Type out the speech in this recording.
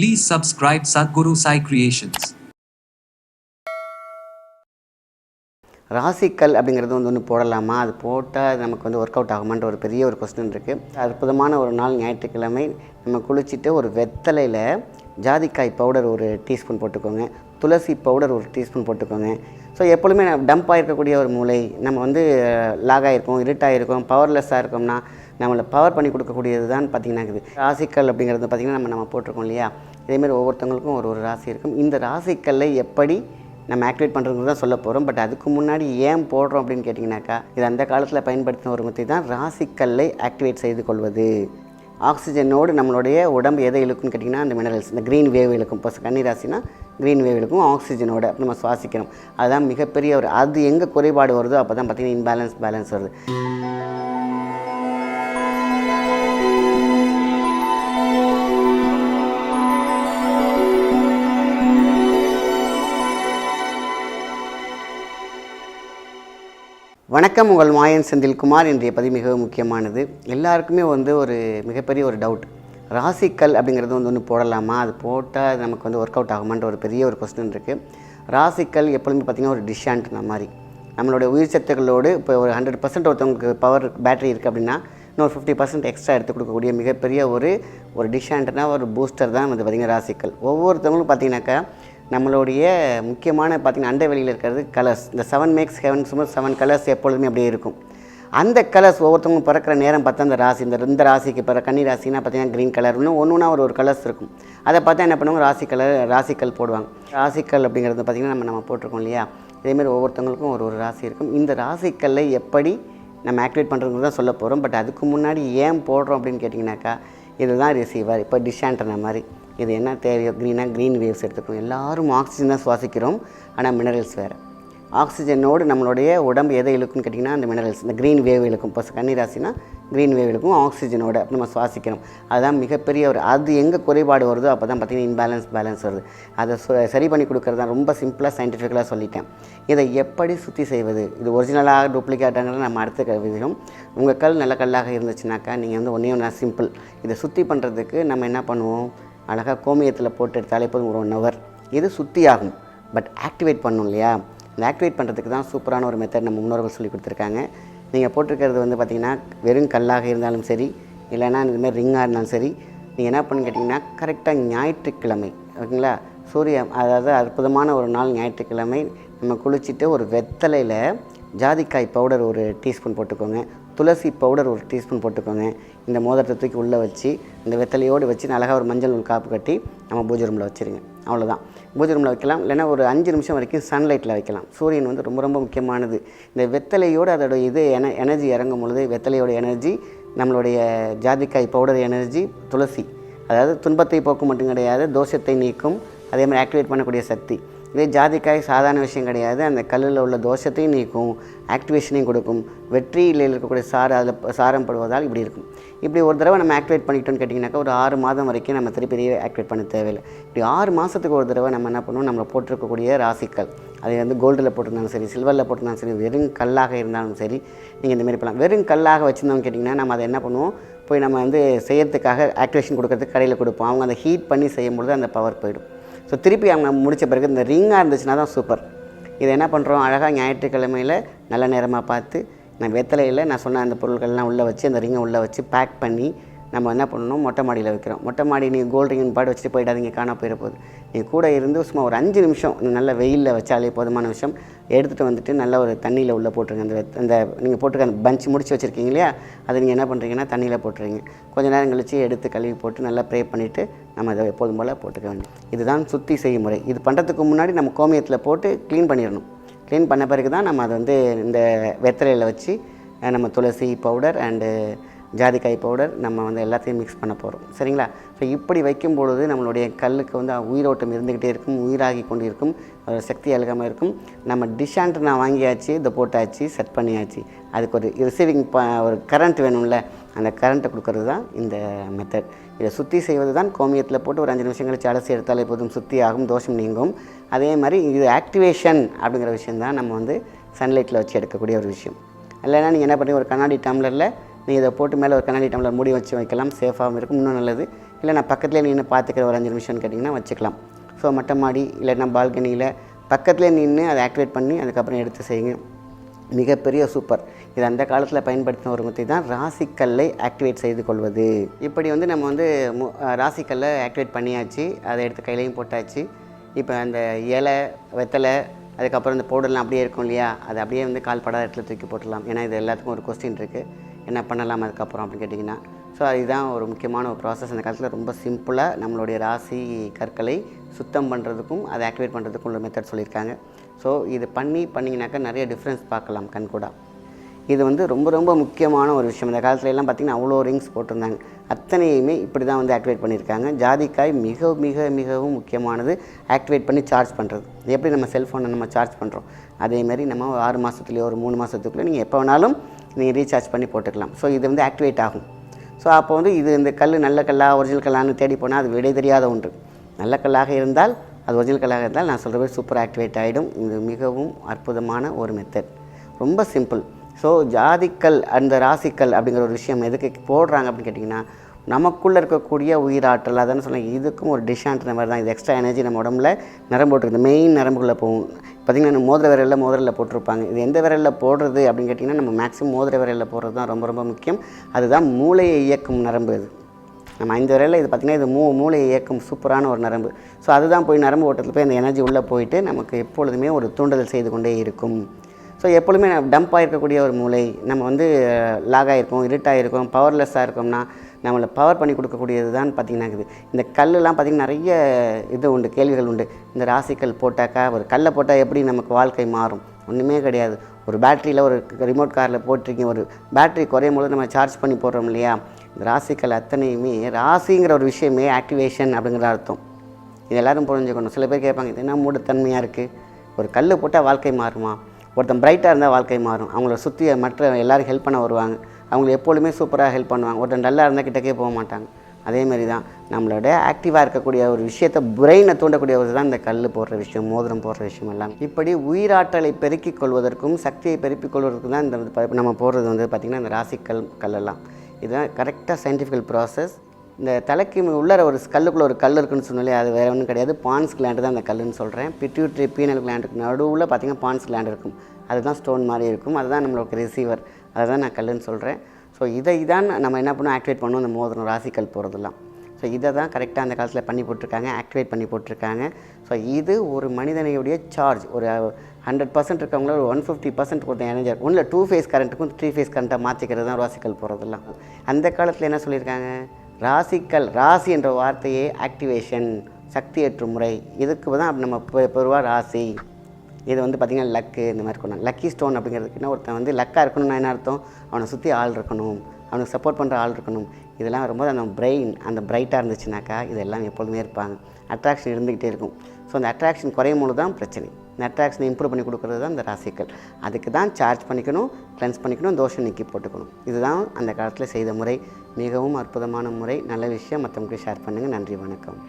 Please subscribe Sadhguru Sai Creations. ராசிக்கல் அப்படிங்கிறது வந்து ஒன்று போடலாமா? அது போட்டால் அது நமக்கு வந்து ஒர்க் அவுட் ஆகுமான்ற ஒரு பெரிய ஒரு கொஸ்டின் இருக்குது அற்புதமான ஒரு நாள் ஞாயிற்றுக்கிழமை. நம்ம குளிச்சுட்டு ஒரு வெத்தலையில் ஜாதிக்காய் பவுடர் ஒரு டீஸ்பூன் போட்டுக்கோங்க. துளசி பவுடர் ஒரு டீஸ்பூன் போட்டுக்கோங்க. ஸோ எப்பொழுதுமே டம்ப் ஆகிருக்கக்கூடிய ஒரு மூளை. நம்ம வந்து லாக் ஆகிருக்கோம் இருட்டாகிருக்கோம் பவர்லெஸ்ஸாக இருக்கோம்னா நம்மளை பவர் பண்ணி கொடுக்கக்கூடியது தான் பார்த்திங்கன்னா இருக்குது. ராசிக்கல் அப்படிங்கிறது பார்த்திங்கன்னா நம்ம நம்ம போட்டிருக்கோம் இல்லையா? இதேமாரி ஒவ்வொருத்தவங்களுக்கும் ஒரு ஒரு ராசி இருக்கும். இந்த ராசிக்கல்லை எப்படி நம்ம ஆக்டிவேட் பண்ணுறது தான் சொல்ல போகிறோம் பட் அதுக்கு முன்னாடி ஏன் போடுறோம் அப்படின்னு கேட்டிங்கனாக்கா இது அந்த காலத்தில் பயன்படுத்தின ஒரு மெத்தி தான் ராசிக்கல்லை ஆக்டிவேட் செய்து கொள்வது. ஆக்சிஜனோடு நம்மளுடைய உடம்பு எதை இழுக்குன்னு கேட்டிங்கன்னா அந்த மினரல்ஸ் இந்த க்ரீன் வேவ் இழுக்கும். இப்போ கன்னி ராசினா க்ரீன் வேவ் இழுக்கும் ஆக்சிஜனோட நம்ம சுவாசிக்கிறோம். அதுதான் மிகப்பெரிய ஒரு அது எங்கே குறைபாடு வருதோ அப்போ தான் பார்த்திங்கன்னா இன்பேலன்ஸ் பேலன்ஸ் வருது. வணக்கம் உங்கள் மாயன் செந்தில்குமார் இன்றைய பதிவு மிகவும் முக்கியமானது. எல்லாருக்குமே வந்து ஒரு மிகப்பெரிய ஒரு டவுட் ராசிக்கல் அப்படிங்கிறது வந்து ஒன்று போடலாமா? அது போட்டால் அது நமக்கு வந்து ஒர்க் அவுட் ஆகுமான்ற ஒரு பெரிய ஒரு கொஸ்டின் இருக்குது ராசிக்கல் எப்பொழுதுமே பார்த்திங்கன்னா ஒரு டிஷான்ட்ன மாதிரி. நம்மளுடைய உயிர் சத்துக்களோடு இப்போ ஒரு ஹண்ட்ரட் பர்சன்ட் ஒருத்தவங்களுக்கு பவர் பேட்டரி இருக்குது அப்படின்னா இன்னொரு ஃபிஃப்டி பர்சன்ட் எக்ஸ்ட்ரா எடுத்து கொடுக்கக்கூடிய மிகப்பெரிய ஒரு ஒரு டிஷான்ட்னா ஒரு பூஸ்டர் தான் வந்து பார்த்திங்கன்னா ராசிக்கல். ஒவ்வொருத்தவங்களும் பார்த்திங்கனாக்கா நம்மளுடைய முக்கியமான பார்த்திங்கன்னா அண்டவெளியில் இருக்கிறது கலர்ஸ் இந்த செவன் மேக்ஸ் ஹெவன் சுமார் செவன் கலர்ஸ் எப்பொழுதுமே அப்படியே இருக்கும். அந்த கலர்ஸ் ஒவ்வொருத்தவங்க பிறக்கிற நேரம் பார்த்தா அந்த ராசி இந்த இந்த ராசிக்கு பிற கன்னி ராசினா பார்த்தீங்கன்னா க்ரீன் கலர் ஒன்று ஒன்றா ஒரு ஒரு கலர்ஸ் இருக்கும். அதை பார்த்தா என்ன பண்ணுவாங்க? ராசி கலர் ராசிக்கல் போடுவாங்க. ராசிக்கல் அப்படிங்கிறது பார்த்திங்கன்னா நம்ம நம்ம போட்டிருக்கோம் இல்லையா? இதேமாரி ஒவ்வொருத்தவங்களுக்கும் ஒரு ஒரு ராசி இருக்கும். இந்த ராசிக்கல்லை எப்படி நம்ம ஆக்டிவேட் பண்ணுறது தான் சொல்ல போகிறோம் பட் அதுக்கு முன்னாடி ஏன் போடுறோம் அப்படின்னு கேட்டிங்கனாக்கா இதுதான் ரிசீவர் இப்போ டிஷான்ட்ன மாதிரி. இது என்ன தேவையோ க்ரீனாக க்ரீன் வேவ்ஸ் எடுத்துக்கணும். எல்லாரும் ஆக்சிஜன் தான் சுவாசிக்கிறோம் ஆனால் மினரல்ஸ் வேறு. ஆக்சிஜனோடு நம்மளுடைய உடம்பு எதை இழுக்குன்னு கேட்டிங்கன்னா அந்த மினரல்ஸ் இந்த க்ரீன் வேவ் இழுக்கும். இப்போ கன்னிராசினா க்ரீன் வேவ் இழுக்கும் ஆக்சிஜனோட அப்ப நம்ம சுவாசிக்கிறோம். அதுதான் மிகப்பெரிய ஒரு அது எங்கே குறைபாடு வருதோ அப்போ தான் பார்த்திங்கன்னா இன்பேலன்ஸ் பேலன்ஸ் வருது. அதை சரி பண்ணி கொடுக்குறது தான் ரொம்ப சிம்பிளாக சயின்டிஃபிக்கலாக சொல்லிட்டேன். இதை எப்படி சுத்தி செய்வது? இது ஒரிஜினலாக டூப்ளிகேட்டாங்கிறது நம்ம அடுத்த க- உங்கள் கல் நல்ல கல்லாக இருந்துச்சுனாக்கா நீங்கள் வந்து ஒன்றே ஒன்றா சிம்பிள் இதை சுத்தி பண்ணுறதுக்கு நம்ம என்ன பண்ணுவோம்? அழகாக கோமியத்தில் போட்டு எடுத்தாலே போதும் ஒரு ஒன் ஹவர் இது சுத்தி ஆகும் பட் ஆக்டிவேட் பண்ணும் இல்லையா? இந்த ஆக்டிவேட் பண்ணுறதுக்கு தான் சூப்பரான ஒரு மெத்தட் நம்ம முன்னோர்கள் சொல்லி கொடுத்துருக்காங்க. நீங்கள் போட்டிருக்கிறது வந்து பார்த்திங்கன்னா வெறும் கல்லாக இருந்தாலும் சரி இல்லைன்னா இதுமாதிரி ரிங்காக இருந்தாலும் சரி நீங்கள் என்ன பண்ணுன்னு கேட்டிங்கன்னா கரெக்டாக ஞாயிற்றுக்கிழமை ஓகேங்களா? சூரிய அதாவது அற்புதமான ஒரு நாள் ஞாயிற்றுக்கிழமை நம்ம குளிச்சுட்டு ஒரு வெத்தலையில் ஜாதிக்காய் பவுடர் ஒரு டீஸ்பூன் போட்டுக்கோங்க. துளசி பவுடர் ஒரு டீஸ்பூன் போட்டுக்கோங்க. இந்த மோதிரத்தை தூக்கி உள்ளே வச்சு இந்த வெத்தலையோடு வச்சு அழகாக ஒரு மஞ்சள் நூல் காப்பு கட்டி நம்ம பூஜை ரூமில் வச்சுருங்க. அவ்வளோதான் பூஜை ரூமில் வைக்கலாம் இல்லைன்னா ஒரு அஞ்சு நிமிஷம் வரைக்கும் சன்லைட்டில் வைக்கலாம். சூரியன் வந்து ரொம்ப ரொம்ப முக்கியமானது. இந்த வெத்தலையோடு அதோட இது என எனர்ஜி இறங்கும் பொழுது வெத்தலையோட எனர்ஜி நம்மளுடைய ஜாதிக்காய் பவுடர் எனர்ஜி துளசி. அதாவது துன்பத்தை போக்கும் மட்டும் கிடையாது தோஷத்தை நீக்கும் அதே மாதிரி ஆக்டிவேட் பண்ணக்கூடிய சக்தி. இதே ஜாதிக்காய் சாதாரண விஷயம் கிடையாது. அந்த கல்லில் உள்ள தோஷத்தையும் நீக்கும் ஆக்டிவேஷனையும் கொடுக்கும். வெற்றியில் இருக்கக்கூடிய சாறு அதில் சாரம் படுவதால் இப்படி இருக்கும். இப்படி ஒரு தடவை நம்ம ஆக்டிவேட் பண்ணிட்டோம்னு கேட்டிங்கனாக்கா ஒரு ஆறு மாதம் வரைக்கும் நம்ம திருப்பி ஆக்டிவேட் பண்ண தேவையில்லை. இப்படி ஆறு மாதத்துக்கு ஒரு தடவை நம்ம என்ன பண்ணுவோம்? நம்மளை போட்டிருக்கக்கூடிய ராசிக்கல். அது வந்து கோல்டில் போட்டிருந்தாலும் சரி சில்வரில் போட்டிருந்தாலும் சரி வெறும் கல்லாக இருந்தாலும் சரி நீங்கள் இந்தமாரி பண்ணலாம். வெறும் கல்லாக வச்சுருந்தோம்னு கேட்டிங்கன்னா நம்ம அதை என்ன பண்ணுவோம்? போய் நம்ம வந்து செய்யறதுக்காக ஆக்டிவேஷன் கொடுக்கறதுக்கு கடையில் கொடுப்போம். அவங்க அதை ஹீட் பண்ணி செய்யும்பொழுது அந்த பவர் போயிடும். ஸோ திருப்பி அவங்க முடித்த பிறகு இந்த ரிங்காக இருந்துச்சுன்னா தான் சூப்பர் இதை என்ன பண்ணுறோம் அழகாக ஞாயிற்றுக்கிழமையில் நல்ல நேரமாக பார்த்து நான் வெத்தலையில் நான் சொன்ன அந்த பொருட்கள்லாம் உள்ளே வச்சு அந்த ரிங்கை உள்ளே வச்சு பேக் பண்ணி நம்ம என்ன பண்ணணும்? மொட்டை மாடியில் வைக்கிறோம். மொட்டை மாடி நீங்கள் கோல்ட்ரிங்கன் பாடு வச்சுட்டு போயிடாதீங்க காண போயிட போகுது. நீங்கள் கூட இருந்து சும்மா ஒரு அஞ்சு நிமிஷம் நல்ல வெயிலில் வச்சாலே போதுமான விஷயம். எடுத்துகிட்டு வந்துட்டு நல்ல ஒரு தண்ணியில் உள்ளே போட்டுருங்க. அந்த அந்த நீங்கள் போட்டுருக்க அந்த பஞ்ச் முடிச்சு வச்சுருக்கீங்க இல்லையா? அதை நீங்கள் என்ன பண்ணுறீங்கன்னா தண்ணியில் போட்டுருங்க. கொஞ்ச நேரம் கழித்து எடுத்து கழுவி போட்டு நல்லா ப்ரே பண்ணிவிட்டு நம்ம அதை எப்போதும் போல் போட்டுக்க வேண்டும் இதுதான் சுத்தி முறை. இது பண்ணுறதுக்கு முன்னாடி நம்ம கோமியத்தில் போட்டு க்ளீன் பண்ணிடணும். க்ளீன் பண்ண பிறகு தான் நம்ம அதை வந்து இந்த வெத்தலையில் வச்சு நம்ம துளசி பவுடர் அண்டு ஜாதிக்காய் பவுடர் நம்ம வந்து எல்லாத்தையும் மிக்ஸ் பண்ண போகிறோம் சரிங்களா? ஸோ இப்படி வைக்கும் பொழுது நம்மளுடைய கல்லுக்கு வந்து உயிரோட்டம் இருந்துக்கிட்டே இருக்கும் உயிராகி கொண்டு இருக்கும் அதோட சக்தி அழுகாமல் இருக்கும். நம்ம டிஷாண்ட் நான் வாங்கியாச்சு இதை போட்டாச்சு செட் பண்ணியாச்சு. அதுக்கு ஒரு ரிசீவிங் ப ஒரு கரண்ட் வேணும்ல அந்த கரண்ட்டை கொடுக்கறது தான் இந்த மெத்தட் இதை சுற்றி செய்வது தான் கோமியத்தில் போட்டு ஒரு அஞ்சு நிமிஷம் கழிச்சு அலசி எடுத்தாலே போதும் சுற்றி ஆகும் தோஷம் நீங்கும். அதே மாதிரி இது ஆக்டிவேஷன் அப்படிங்கிற விஷயம் தான் நம்ம வந்து சன்லைட்டில் வச்சு எடுக்கக்கூடிய ஒரு விஷயம். இல்லைன்னா நீங்கள் என்ன பண்ணி ஒரு கண்ணாடி டம்ளரில் நீங்கள் இதை போட்டு மேலே ஒரு கண்ணாடி டம்ளர் மூடி வச்சு வைக்கலாம். சேஃபாகவும் இருக்கும். இன்னும் நல்லது. இல்லை நான் பக்கத்துலேயே நின்று பார்த்துக்கிற ஒரு அஞ்சு நிமிஷம்னு கேட்டிங்கன்னா வச்சுக்கலாம். ஸோ மொட்டை மாடி இல்லைன்னா பால்கனியில் பக்கத்துலேயே நின்று அதை ஆக்டிவேட் பண்ணி அதுக்கப்புறம் எடுத்து செய்யுங்க. மிகப்பெரிய சூப்பர் இது அந்த காலத்தில் பயன்படுத்தின ஒரு முறை தான் ராசிக்கல்லை ஆக்டிவேட் செய்து கொள்வது. இப்படி வந்து நம்ம வந்து மு- ராசிக்கல்லை ஆக்டிவேட் பண்ணியாச்சு. அதை எடுத்து கையிலையும் போட்டாச்சு. இப்போ அந்த இலை வெத்தலை அதுக்கப்புறம் இந்த பவுடர்லாம் அப்படியே இருக்கும் இல்லையா? அதை அப்படியே வந்து கால் படாத இடத்துல தூக்கி போட்டுடலாம். ஏன்னா இது எல்லாத்துக்கும் ஒரு கொஸ்டின் இருக்குது என்ன பண்ணலாம் அதுக்கப்புறம் அப்படின்னு கேட்டிங்கன்னா ஸோ இதுதான் ஒரு முக்கியமான ஒரு ப்ராசஸ் அந்த காலத்தில் ரொம்ப சிம்பிளாக நம்மளுடைய ராசி கற்களை சுத்தம் பண்ணுறதுக்கும் அதை ஆக்டிவேட் பண்ணுறதுக்கும் உள்ள மெத்தட் சொல்லியிருக்காங்க. ஸோ இது பண்ணி பண்ணிங்கனாக்கா நிறைய டிஃப்ரென்ஸ் பார்க்கலாம் கண்கூடா இது வந்து ரொம்ப ரொம்ப முக்கியமான ஒரு விஷயம். இந்த காலத்துல எல்லாம் பார்த்திங்கன்னா அவ்வளோ ரிங்ஸ் போட்டிருந்தாங்க. அத்தனையுமே இப்படி தான் வந்து ஆக்டிவேட் பண்ணியிருக்காங்க. ஜாதிக்காய் மிக மிக மிகவும் முக்கியமானது. ஆக்டிவேட் பண்ணி சார்ஜ் பண்ணுறது எப்படி நம்ம செல்ஃபோனை நம்ம சார்ஜ் பண்ணுறோம் அதேமாதிரி நம்ம ஆறு மாதத்துலேயோ ஒரு மூணு மாதத்துக்குள்ளே நீங்கள் எப்போ வேணாலும் நீங்கள் ரீசார்ஜ் பண்ணி போட்டுக்கலாம். ஸோ இது வந்து ஆக்டிவேட் ஆகும். ஸோ அப்போ வந்து இது இந்த கல் நல்ல கல்லா ஒரிஜினல் கல்லான்னு தேடி போனால் அது விடை தெரியாத ஒன்று. நல்ல கல்லாக இருந்தால் அது ஒரிஜினல் கல்லாக இருந்தால் நான் சொல்கிற மாதிரி சூப்பர் ஆக்டிவேட் ஆகிடும் இது மிகவும் அற்புதமான ஒரு மெத்தட் ரொம்ப சிம்பிள் ஸோ ஜாதிக்கல் அந்த ராசிக்கல் அப்படிங்கிற ஒரு விஷயம் எதுக்கு போடுறாங்க அப்படின்னு கேட்டிங்கன்னா நமக்குள்ளே இருக்கக்கூடிய உயிராற்றல் அதான் சொன்னேன் இதுக்கும் ஒரு டிஷான்ற மாதிரி தான் இது எக்ஸ்ட்ரா எனர்ஜி நம்ம உடம்புல நரம்பு போட்டுருக்குது. மெயின் நரம்புக்குள்ளே போகும். பார்த்திங்கன்னா மோதிர விரலில் மோதிரில் போட்டிருப்பாங்க. இது எந்த விரலில் போடுறது அப்படின்னு கேட்டிங்கன்னா நம்ம மேக்ஸிமம் மோதிர விரலில் போடுறது தான் ரொம்ப ரொம்ப முக்கியம். அதுதான் மூளையை இயக்கும் நரம்பு இது நம்ம ஐந்து வரையில் இது பார்த்திங்கன்னா இது மூ மூளையை இயக்கும் சூப்பரான ஒரு நரம்பு. ஸோ அதுதான் போய் நரம்பு ஓட்டத்தில் போய் அந்த எனர்ஜி உள்ளே போயிட்டு நமக்கு எப்பொழுதுமே ஒரு தூண்டுதல் செய்து கொண்டே இருக்கும். ஸோ எப்பொழுதுமே டம்ப் ஆகிருக்கக்கூடிய ஒரு மூளை நம்ம வந்து லாகாயிருக்கும் இருட்டாக இருட்டாகிருக்கோம் பவர்லெஸ்ஸாக இருக்கோம்னா நம்மளை பவர் பண்ணி கொடுக்கக்கூடியது தான் பார்த்திங்கன்னா இருக்குது. இந்த கல்லெலாம் பார்த்திங்கன்னா நிறைய இது உண்டு கேள்விகள் உண்டு. இந்த ராசிக்கல் போட்டாக்கா ஒரு கல்லை போட்டால் எப்படி நமக்கு வாழ்க்கை மாறும்? ஒன்றுமே கிடையாது. ஒரு பேட்டரியில் ஒரு ரிமோட் காரில் போட்டிருக்கீங்க ஒரு பேட்டரி குறையும் போது நம்ம சார்ஜ் பண்ணி போடுறோம் இல்லையா? இந்த ராசிக்கல் அத்தனையுமே ராசிங்கிற ஒரு விஷயமே ஆக்டிவேஷன் அப்படிங்கிற அர்த்தம். இது எல்லோரும் புரிஞ்சுக்கணும். சில பேர் கேட்பாங்க இது என்ன மூடத்தன்மையாக இருக்குது ஒரு கல் போட்டால் வாழ்க்கை மாறுமா? ஒருத்தன் பிரைட்டாக இருந்தால் வாழ்க்கை மாறும். அவங்கள சுற்றி மற்ற எல்லாரும் ஹெல்ப் பண்ண வருவாங்க. அவங்களை எப்பொழுதுமே சூப்பராக ஹெல்ப் பண்ணுவாங்க. ஒருத்தன் டல்லாக இருந்தால் கிட்டக்கே போக மாட்டாங்க. அதேமாரி தான் நம்மளோட ஆக்டிவாக இருக்கக்கூடிய ஒரு விஷயத்தை பிரெயினை தூண்டக்கூடிய ஒரு தான் இந்த கல் போடுற விஷயம் மோதிரம் போடுற விஷயம் எல்லாம். இப்படி உயிராற்றலை பெருக்கிக் கொள்வதற்கும் சக்தியை பெருக்கிக் கொள்வதற்கும் தான் இந்த நம்ம போடுறது வந்து பார்த்திங்கன்னா இந்த ராசிக்கல் கல்லெல்லாம். இதுதான் கரெக்டாக சயின்டிஃபிக்கல் ப்ராசஸ் இந்த தலைக்கு உள்ளார ஒரு கல்லுக்குள்ளே ஒரு கல் இருக்குன்னு சொன்னாலே அது வேறு ஒன்றும் கிடையாது. பான்ஸ் கிளாண்டு தான் அந்த கல்லுன்னு சொல்கிறேன் பிட்யூட்ரி பீனல் கிளாண்டுக்கு நடுவில் பார்த்தீங்கன்னா பான்ஸ் கிளாண்டு இருக்கும். அதுதான் ஸ்டோன் மாதிரி இருக்கும். அதுதான் நம்மளுக்கு ரிசீவர் அதை தான் நான் கல்லுன்னு சொல்கிறேன் ஸோ இதை தான் நம்ம என்ன பண்ணுவோம் ஆக்டிவேட் பண்ணுவோம் அந்த மோதிரம் ராசிக்கல் போகிறதெல்லாம் ஸோ இதை தான் கரெக்டாக அந்த காலத்தில் பண்ணி போட்டிருக்காங்க. ஆக்டிவேட் பண்ணி போட்டிருக்காங்க. ஸோ இது ஒரு மனிதனையுடைய சார்ஜ் ஒரு ஹண்ட்ரட் பர்சன்ட் இருக்கவங்கள ஒரு ஒன் ஃபிஃப்டி பர்சன்ட் கொடுத்த எனர்ஜர் ஒன்றில் டூ ஃபேஸ் கரண்ட்டுக்கும் த்ரீ ஃபேஸ் கரண்ட்டாக மாற்றிக்கிறது தான் ராசிக்கல் போகிறதெல்லாம் அந்த காலத்தில் என்ன சொல்லியிருக்காங்க? ராசிக்கல் ராசி என்ற வார்த்தையே ஆக்டிவேஷன் சக்தியேற்றும் முறை. இதுக்கு தான் நம்ம பொதுவாக ராசி. இது வந்து பார்த்திங்கன்னா லக்கு இந்த மாதிரி இருக்கணும் லக்கி ஸ்டோன் அப்படிங்கிறதுக்கு என்ன ஒருத்தன் வந்து லக்காக இருக்கணும்னா என்ன அர்த்தம்? அவனை சுற்றி ஆள் இருக்கணும். அவனுக்கு சப்போர்ட் பண்ணுற ஆள் இருக்கணும். இதெல்லாம் வரும்போது அந்த பிரெயின் அந்த பிரைட்டாக இருந்துச்சுனாக்கா இதெல்லாம் எப்பொழுதுமே இருப்பாங்க. அட்ராக்ஷன் இருந்துக்கிட்டே இருக்கும். ஸோ அந்த அட்ராக்ஷன் குறையும் போது தான் பிரச்சனை. இந்த இம்ப்ரூவ் பண்ணி கொடுக்குறது தான் இந்த ராசிக்கல் அதுக்கு தான் சார்ஜ் பண்ணிக்கணும் கிளென்ஸ் பண்ணிக்கணும் தோஷம் நீக்கி போட்டுக்கணும். இதுதான் அந்த காலத்தில் செய்த முறை. மிகவும் அற்புதமான முறை. நல்ல விஷயம். மற்றவங்களுக்கு ஷேர் பண்ணுங்கள் நன்றி வணக்கம்.